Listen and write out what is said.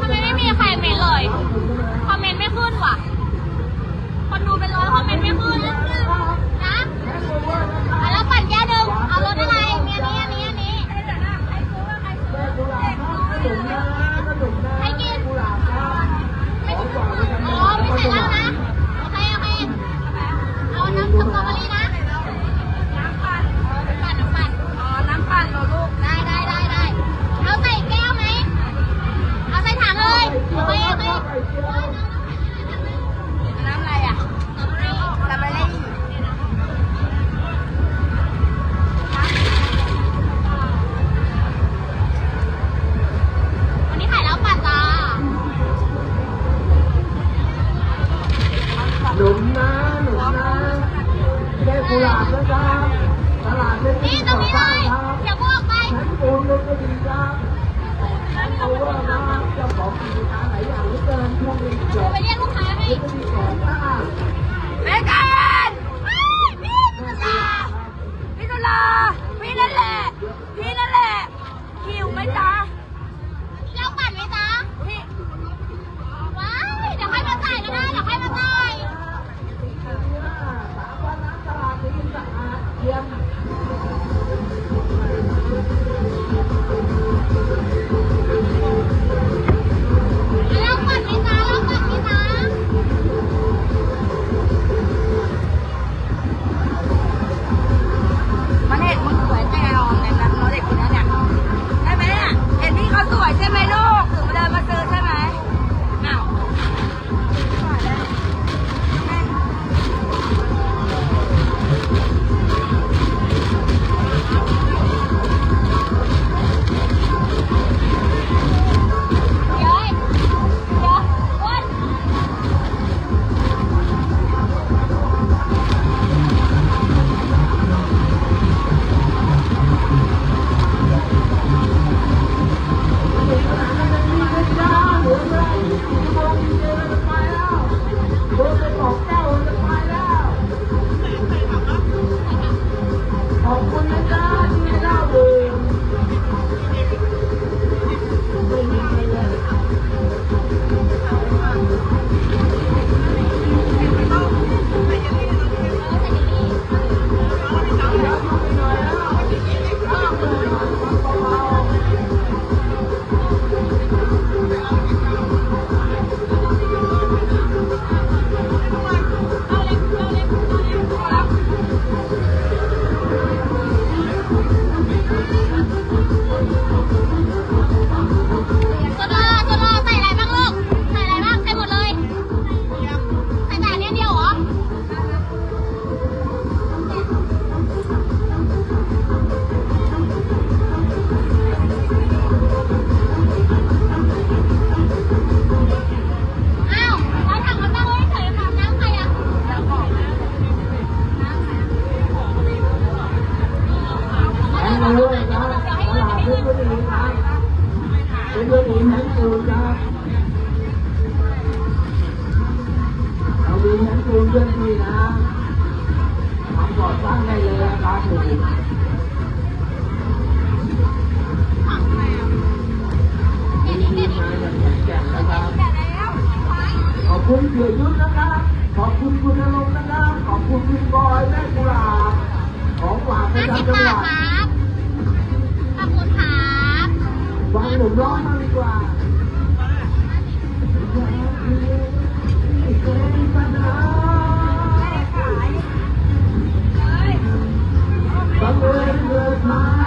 ทำไมไม่มีใครเมนเลย คอมเมนต์ไม่ขึ้นว่ะ คนดูเป็นร้อยคอมเมนต์ไม่ขึ้น ลาบนะครับตลาดเล็กนี่ตรงนี้เลยอย่าพูดกไปชั้นบนเลยก็ดีครัฉันโอเวอร์นะคจ้าของกิจกาหลายอย่างเหลือเกินช่วงนี้จบไปเรียกลูกค้าให้แม่จ้าื่อนคุยนะทำก่อสร้างได้เลยนะครับผมขอบคุณเกือยุทธนะครับ ขอบคุณคุณนรงค์นะครับ ขอบคุณคุณบอยแม่กุหลาบของหวานประจำจังหวัดขอบคุณครับวางหนุ่มร้องมาดีกว่าปัญา away with my